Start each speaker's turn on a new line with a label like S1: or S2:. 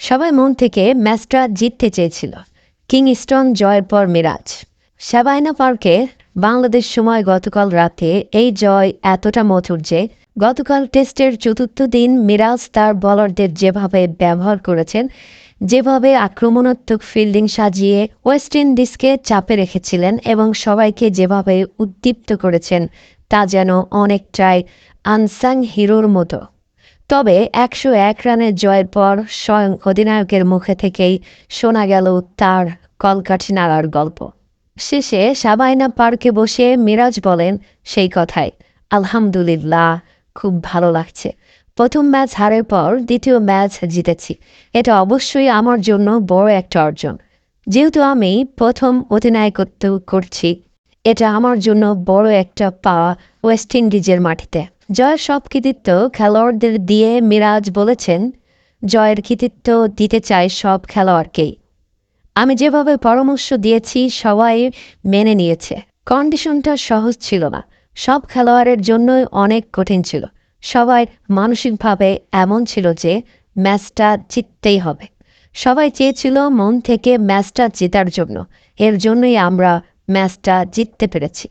S1: সবাই মন থেকে ম্যাচটা জিততে চেয়েছিল। কিংস্টন জয়ের পর মিরাজ। সাবাইনা পার্কে বাংলাদেশ সময় গতকাল রাতে এই জয় এতটা মধুর যে গতকাল টেস্টের চতুর্থ দিন মিরাজ তার বলারদের যেভাবে ব্যবহার করেছেন, যেভাবে আক্রমণাত্মক ফিল্ডিং সাজিয়ে ওয়েস্ট ইন্ডিজকে চাপে রেখেছিলেন এবং সবাইকে যেভাবে উদ্দীপ্ত করেছেন, তা যেন অনেকটাই আনসাং হিরোর মতো। তবে একশো এক রানের জয়ের পর স্বয়ং অধিনায়কের মুখে থেকেই শোনা গেল তার কলকাঠি নাড়ার গল্প। শেষে সাবাইনা পার্কে বসে মিরাজ বলেন সেই কথাই, আলহামদুলিল্লাহ, খুব ভালো লাগছে। প্রথম ম্যাচ হারের পর দ্বিতীয় ম্যাচ জিতেছি। এটা অবশ্যই আমার জন্য বড় একটা অর্জন। যেহেতু আমি প্রথম অধিনায়কত্ব করছি, এটা আমার জন্য বড় একটা পাওয়া ওয়েস্ট ইন্ডিজের মাটিতে। জয়ের সব কৃতিত্ব খেলোয়াড়দের দিয়ে মিরাজ বলেছেন, জয়ের কৃতিত্ব দিতে চাই সব খেলোয়াড়কেই। আমি যেভাবে পরামর্শ দিয়েছি, সবাই মেনে নিয়েছে। কন্ডিশনটা সহজ ছিল না। সব খেলোয়াড়ের জন্যই অনেক কঠিন ছিল। সবাই মানসিকভাবে এমন ছিল যে, ম্যাচটা জিততেই হবে। সবাই চেয়েছিল মন থেকে ম্যাচটা জেতার জন্য। এর জন্যই আমরা ম্যাচটা জিততে পেরেছি।